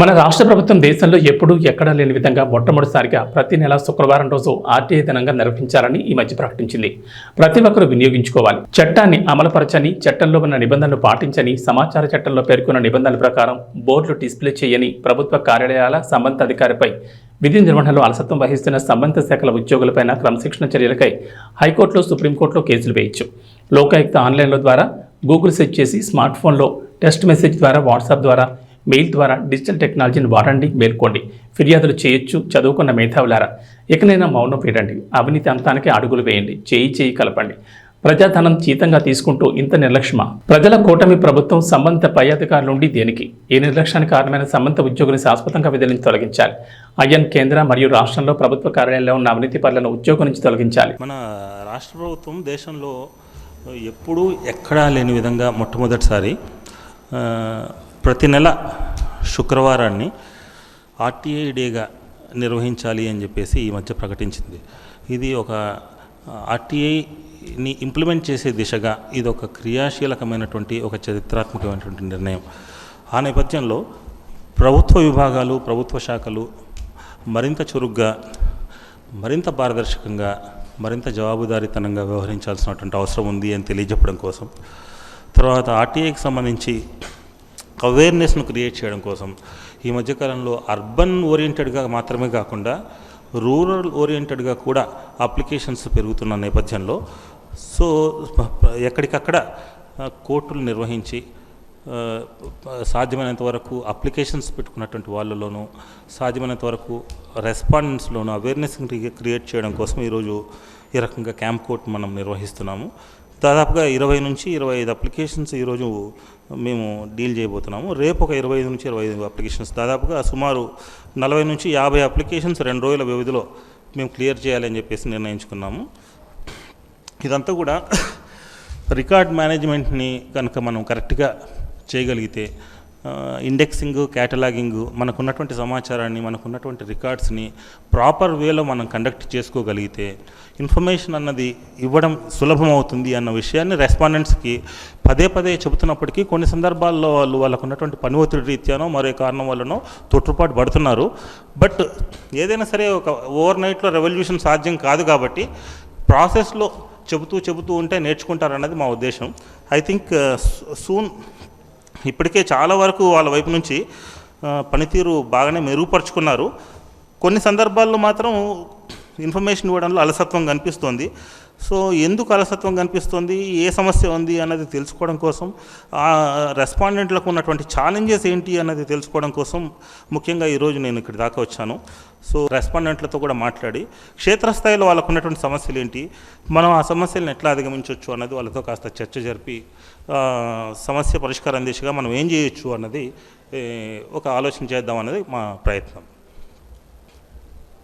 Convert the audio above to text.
మన రాష్ట్ర ప్రభుత్వం దేశంలో ఎప్పుడూ ఎక్కడా లేని విధంగా మొట్టమొదటిసారిగా ప్రతి నెల శుక్రవారం రోజు ఆర్టీఐ దినంగా నిర్వహించాలని ఈ మధ్య ప్రకటించింది. ప్రతి ఒక్కరూ వినియోగించుకోవాలి. చట్టాన్ని అమలుపరచని చట్టంలో ఉన్న నిబంధనలు పాటించని సమాచార చట్టంలో పేర్కొన్న నిబంధనల ప్రకారం బోర్డులు డిస్ప్లే చేయని ప్రభుత్వ కార్యాలయాల సంబంధిత అధికారిపై విధి నిర్వహణలో అలసత్వం వహిస్తున్న సంబంధిత శాఖల ఉద్యోగులపైన క్రమశిక్షణ చర్యలకై హైకోర్టులో సుప్రీంకోర్టులో కేసులు వేయొచ్చు. లోకాయుక్త ఆన్లైన్లో ద్వారా గూగుల్ సెర్చ్ చేసి స్మార్ట్ ఫోన్లో టెస్ట్ మెసేజ్ ద్వారా వాట్సాప్ ద్వారా మెయిల్ ద్వారా డిజిటల్ టెక్నాలజీని వాడండి మేల్కోండి. ఫిర్యాదులు చేయొచ్చు చదువుకున్న మేధావులారా. ఇకనైనా మౌనం వీడండి. అవినీతి అంతానికి అడుగులు వేయండి. చేయి చేయి కలపండి. ప్రజాధనం చీతంగా తీసుకుంటూ ఇంత నిర్లక్ష్యమా? ప్రజల కూటమి ప్రభుత్వం సంబంధిత పై అధికారుల నుండి దేనికి? ఈ నిర్లక్ష్యానికి కారణమైన సంబంధిత ఉద్యోగులు శాశ్వతంగా విధులను తొలగించాలి? ఐఎన్ కేంద్ర మరియు రాష్ట్రంలో ప్రభుత్వ కార్యాలయంలో ఉన్న అవినీతి పరులను ఉద్యోగం నుంచి తొలగించాలి. మన రాష్ట్ర ప్రభుత్వం దేశంలో ఎప్పుడూ ఎక్కడా లేని విధంగా మొట్టమొదటిసారి ప్రతి నెల శుక్రవారాన్ని ఆర్టీఐ డేగా నిర్వహించాలి అని చెప్పేసి ఈ మధ్య ప్రకటించింది. ఇది ఒక ఆర్టీఐని ఇంప్లిమెంట్ చేసే దిశగా ఇది ఒక క్రియాశీలకమైనటువంటి ఒక చరిత్రాత్మకమైనటువంటి నిర్ణయం. ఆ నేపథ్యంలో ప్రభుత్వ విభాగాలు ప్రభుత్వ శాఖలు మరింత చురుగ్గా మరింత పారదర్శకంగా మరింత జవాబుదారీతనంగా వ్యవహరించాల్సినటువంటి అవసరం ఉంది అని తెలియజెప్పడం కోసం తర్వాత ఆర్టీఐకి సంబంధించి అవేర్నెస్ను క్రియేట్ చేయడం కోసం ఈ మధ్యకాలంలో అర్బన్ ఓరియంటెడ్గా మాత్రమే కాకుండా రూరల్ ఓరియంటెడ్గా కూడా అప్లికేషన్స్ పెరుగుతున్న నేపథ్యంలో సో ఎక్కడికక్కడ కోర్టులు నిర్వహించి సాధ్యమైనంత వరకు అప్లికేషన్స్ పెట్టుకున్నటువంటి వాళ్ళలోనూ సాధ్యమైనంత వరకు రెస్పాండెంట్స్లోనూ అవేర్నెస్ క్రియేట్ చేయడం కోసం ఈరోజు ఈ రకంగా క్యాంప్ కోర్ట్ మనం నిర్వహిస్తున్నాము. దాదాపుగా ఇరవై నుంచి ఇరవై ఐదు అప్లికేషన్స్ ఈరోజు మేము డీల్ చేయబోతున్నాము. రేపు ఒక ఇరవై ఐదు నుంచి ఇరవై ఐదు అప్లికేషన్స్. దాదాపుగా సుమారు నలభై నుంచి యాభై అప్లికేషన్స్ రెండు రోజుల వ్యవధిలో మేము క్లియర్ చేయాలని చెప్పేసి నిర్ణయించుకున్నాము. ఇదంతా కూడా రికార్డ్ మేనేజ్మెంట్ని కనుక మనం కరెక్ట్గా చేయగలిగితే ఇండెక్సింగ్ క్యాటలాగింగ్ మనకున్నటువంటి సమాచారాన్ని మనకున్నటువంటి రికార్డ్స్ని ప్రాపర్ వేలో మనం కండక్ట్ చేసుకోగలిగితే ఇన్ఫర్మేషన్ అన్నది ఇవ్వడం సులభం అవుతుంది అన్న విషయాన్ని రెస్పాండెంట్స్కి పదే పదే చెబుతున్నప్పటికీ కొన్ని సందర్భాల్లో వాళ్ళు వాళ్ళకు ఉన్నటువంటి పని ఒత్తిడి రీత్యానో మరో కారణం వల్లనో తొట్టుపాటు పడుతున్నారు. బట్ ఏదైనా సరే ఒక ఓవర్ నైట్లో రెవల్యూషన్ సాధ్యం కాదు కాబట్టి ప్రాసెస్లో చెబుతూ చెబుతూ ఉంటే నేర్చుకుంటారన్నది మా ఉద్దేశం. ఐ థింక్ సూన్ ఇప్పటికే చాలా వరకు వాళ్ళ వైపు నుంచి పనితీరు బాగానే మెరుగుపరుచుకున్నారు. కొన్ని సందర్భాల్లో మాత్రం ఇన్ఫర్మేషన్ ఇవ్వడంలో అలసత్వం కనిపిస్తోంది. సో ఎందుకు అలసత్వం కనిపిస్తుంది? ఏ సమస్య ఉంది అన్నది తెలుసుకోవడం కోసం ఆ రెస్పాండెంట్లకు ఉన్నటువంటి ఛాలెంజెస్ ఏంటి అన్నది తెలుసుకోవడం కోసం ముఖ్యంగా ఈరోజు నేను ఇక్కడ దాకా వచ్చాను. సో రెస్పాండెంట్లతో కూడా మాట్లాడి క్షేత్రస్థాయిలో వాళ్ళకు ఉన్నటువంటి సమస్యలు ఏంటి మనం ఆ సమస్యలను ఎట్లా అధిగమించవచ్చు అన్నది వాళ్ళతో కాస్త చర్చ జరిపి సమస్య పరిష్కారం దిశగా మనం ఏం చేయొచ్చు అన్నది ఒక ఆలోచన చేద్దాం అన్నది మా ప్రయత్నం.